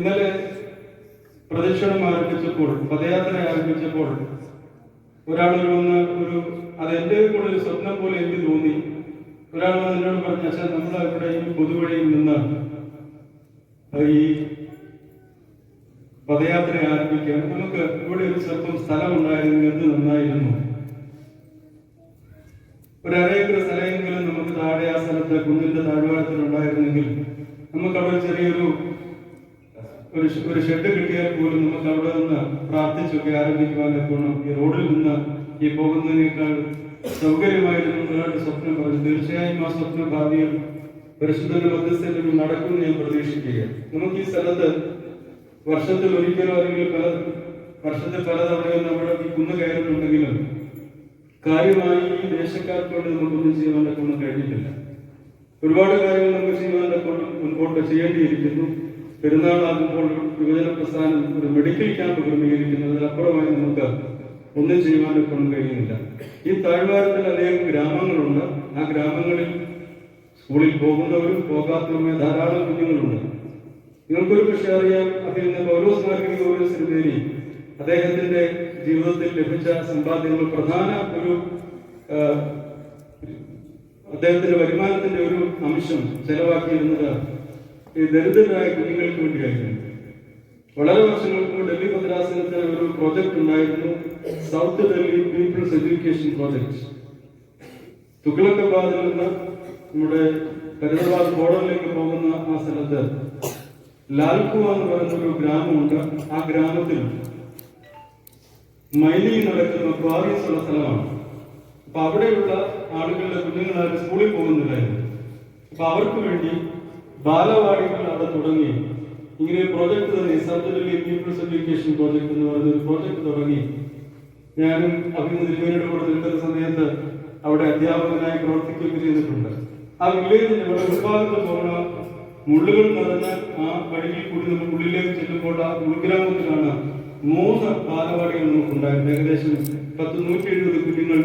ഇന്നലെ പ്രദക്ഷിണം ആരംഭിച്ചപ്പോൾ പദയാത്ര ആരംഭിച്ചപ്പോൾ ഒരാൾ വന്ന് ഒരു അത് എന്റെ കൂടെ ഒരു സ്വപ്നം പോലെ എനിക്ക് തോന്നി. ഒരാൾ എന്നോട് പറഞ്ഞു അച്ഛൻ നമ്മൾ ഇവിടെ ഈ പൊതുവഴിയിൽ നിന്ന് ഈ പദയാത്ര ആരംഭിക്കാൻ നമുക്ക് ഇവിടെ ഒരു സ്വല്പം സ്ഥലം ഉണ്ടായിരുന്നു എന്ത് നന്നായിരുന്നു. ഒരു അരേക്കർ സ്ഥലമെങ്കിലും നമുക്ക് താഴെ ആ സ്ഥലത്ത് കുന്നിന്റെ താഴ്വാരത്തിൽ ഉണ്ടായിരുന്നെങ്കിൽ നമുക്ക് അവിടെ ഒരു ചെറിയൊരു ഒരു ഷെഡ് കിട്ടിയാൽ പോലും നമുക്ക് അവിടെ നിന്ന് പ്രാർത്ഥിച്ചൊക്കെ ആരംഭിക്കുവാൻ എപ്പോഴും ഈ റോഡിൽ നിന്ന് ഈ പോകുന്നതിനേക്കാൾ സൗകര്യമായിരുന്നു ഒരാളുടെ സ്വപ്നം പറഞ്ഞു തീർച്ചയായും ആ സ്വപ്ന ഭാവിയിൽ പരിശുദ്ധന്റെ മധ്യസ്ഥയിൽ നടക്കുമെന്ന് ഞാൻ പ്രതീക്ഷിക്കുകയാണ്. നമുക്ക് ഈ സ്ഥലത്ത് വർഷത്തിൽ ഒരിക്കലോ അല്ലെങ്കിൽ പല വർഷത്തിൽ പലതവണയും നമ്മുടെ ഈ കുന്ന് കയറുന്നുണ്ടെങ്കിലും കാര്യമായി ഈ ദേശക്കാർക്ക് വേണ്ടി നമുക്കൊന്നും ചെയ്യാൻ തക്കൊന്നും കഴിഞ്ഞിട്ടില്ല. ഒരുപാട് കാര്യങ്ങൾ നമുക്ക് ചെയ്യാൻ കൊണ്ട് മുൻപോട്ട് ചെയ്യേണ്ടിയിരിക്കുന്നു. പെരുന്നാളാകുമ്പോൾ യുവജന പ്രസ്ഥാനം ഒരു മെഡിക്കൽ ക്യാമ്പ് ക്രമീകരിക്കുന്നതിനപ്പുറമായി നമുക്ക് ഒന്നും ചെയ്യുവാനൊക്കെ കഴിയുന്നില്ല. ഈ താഴ്വാരത്തിൽ അനേകം ഗ്രാമങ്ങളുണ്ട്. ആ ഗ്രാമങ്ങളിൽ സ്കൂളിൽ പോകുന്നവരും പോകാത്തവരുമായ ധാരാളം കുഞ്ഞുങ്ങളുണ്ട്. നിങ്ങൾക്കൊരു പക്ഷേ അറിയാം അതിൽ നിന്ന് പൗലോസ് മാർഗിക പൗലോസിന് അദ്ദേഹത്തിന്റെ ജീവിതത്തിൽ ലഭിച്ച സമ്പാദ്യങ്ങൾ പ്രധാന ഒരു അദ്ദേഹത്തിന്റെ വരുമാനത്തിന്റെ ഒരു അംശം ചെലവാക്കിയിരുന്നത് ഈ ദരിദ്രരായ കുഞ്ഞുങ്ങൾക്ക് വേണ്ടിയായിരുന്നു. വളരെ വർഷങ്ങൾക്ക് ഡൽഹി മദ്രാസിനത്തിൽ ഒരു പ്രോജക്റ്റ് ഉണ്ടായിരുന്നു. South Delhi people's education project തുഗ്ലക്കാബാദിൽ നിന്ന് നമ്മുടെ ഫരീദാബാദ് ബോർഡറിലേക്ക് പോകുന്ന ആ സ്ഥലത്ത് ലാൽകുവ എന്ന് പറയുന്ന ഒരു ഗ്രാമമുണ്ട്. ആ ഗ്രാമത്തിൽ മൈലിൽ നടക്കുന്ന ക്വാറീസ് ഉള്ള സ്ഥലമാണ്. അപ്പൊ അവിടെയുള്ള ആളുകളുടെ കുഞ്ഞുങ്ങളാരും സ്കൂളിൽ പോകുന്നില്ലായിരുന്നു. അപ്പൊ അവർക്ക് വേണ്ടി ബാലവാടികൾ അവിടെ തുടങ്ങി. ഇങ്ങനെ പ്രോജക്ട് തുടങ്ങി south Delhi people's education project എന്ന് പറയുന്ന ഒരു പ്രോജക്ട് തുടങ്ങി. ഞാനും അഭിമുഖിയുടെ കൂടെ നിൽക്കുന്ന സമയത്ത് അവിടെ അധ്യാപകനായി പ്രവർത്തിക്കുകയൊക്കെ ചെയ്തിട്ടുണ്ട്. ആ വില്ലേജിന്റെ ഇവിടെ ഉൾഭാഗത്ത് പോകുന്ന മുള്ളുകൾ നിറഞ്ഞ ആ വഴിയിൽ കൂടി നമ്മൾ ഉള്ളിലേക്ക് ചെല്ലുമ്പോൾ ആ ഉൾഗ്രാമത്തിലാണ് മൂന്ന് ബാലവാടികൾ നമുക്കുണ്ടായിരുന്നു ഏകദേശം പത്ത് നൂറ്റി എഴുപത് കുഞ്ഞുങ്ങൾ